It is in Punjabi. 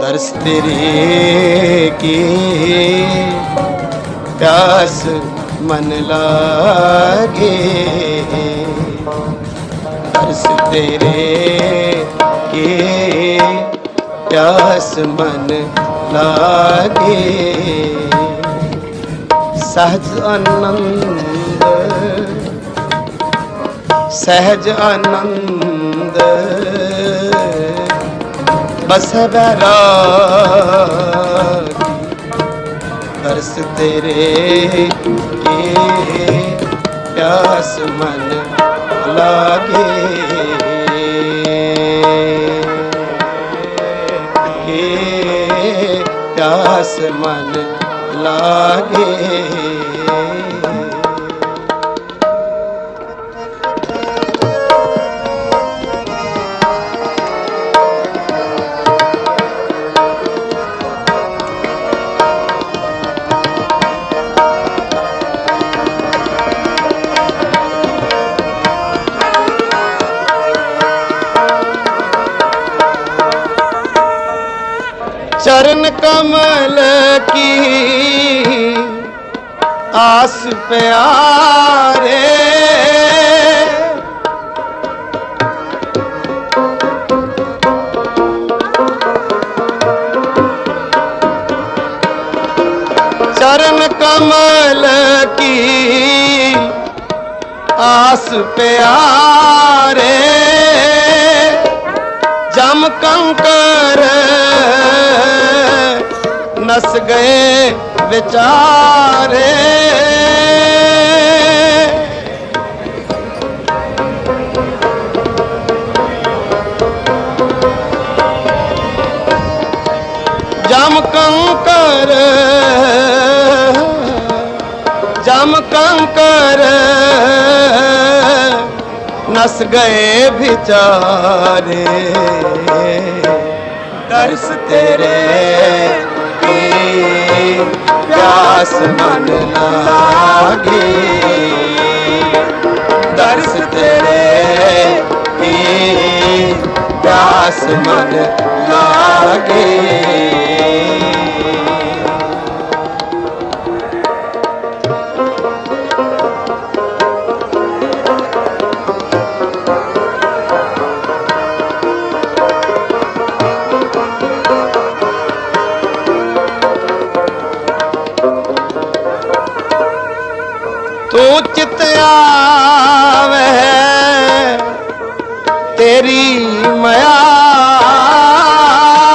ਦਰਸ ਤੇਰੇ ਕੀ? ਪਿਆਸ ਮਨ ਲਾਗੇ। ਦਰਸ ਤੇਰੇ ਕੀ? ਪਿਆਸ ਮਨ ਲਾਗੇ। ਸਹਜ ਆਨੰਦ, ਸਹਿਜ ਆਨੰਦ। ਬਸ ਬੈਰਾਗੀ ਤਰਸ ਤੇਰੇ ਕੇ ਪਿਆਸ ਮਨ ਲਾਗੇ ਕੇ ਪਿਆਸ ਮਨ ਲਾਗੇ ਚਰਨ ਕਮਲ ਕੀ? ਆਸ ਪਿਆਰੇ। ਚਰਨ ਕਮਲ ਕੀ? ਆਸ ਪਿਆਰੇ। ਜਮ ਕੰਕਰ ਨਸ ਗਏ ਵਿਚਾਰੇ। ਜਮ ਕੰਕਰ ਜਮ ਕੰਕਰ ਨਸ ਗਏ ਵਿਚਾਰੇ। ਦਰਸ ਤੇਰੇ ਕੀ ਪਿਆਸ ਮਨ ਲਾਗੇ ਦਰਸ ਤੇਰੇ ਕੀ ਪਿਆਸ ਮਨ ਲਾਗੇ ਤੂੰ ਚਿਤ ਆਵੇ ਤੇਰੀ ਮਾਇਆ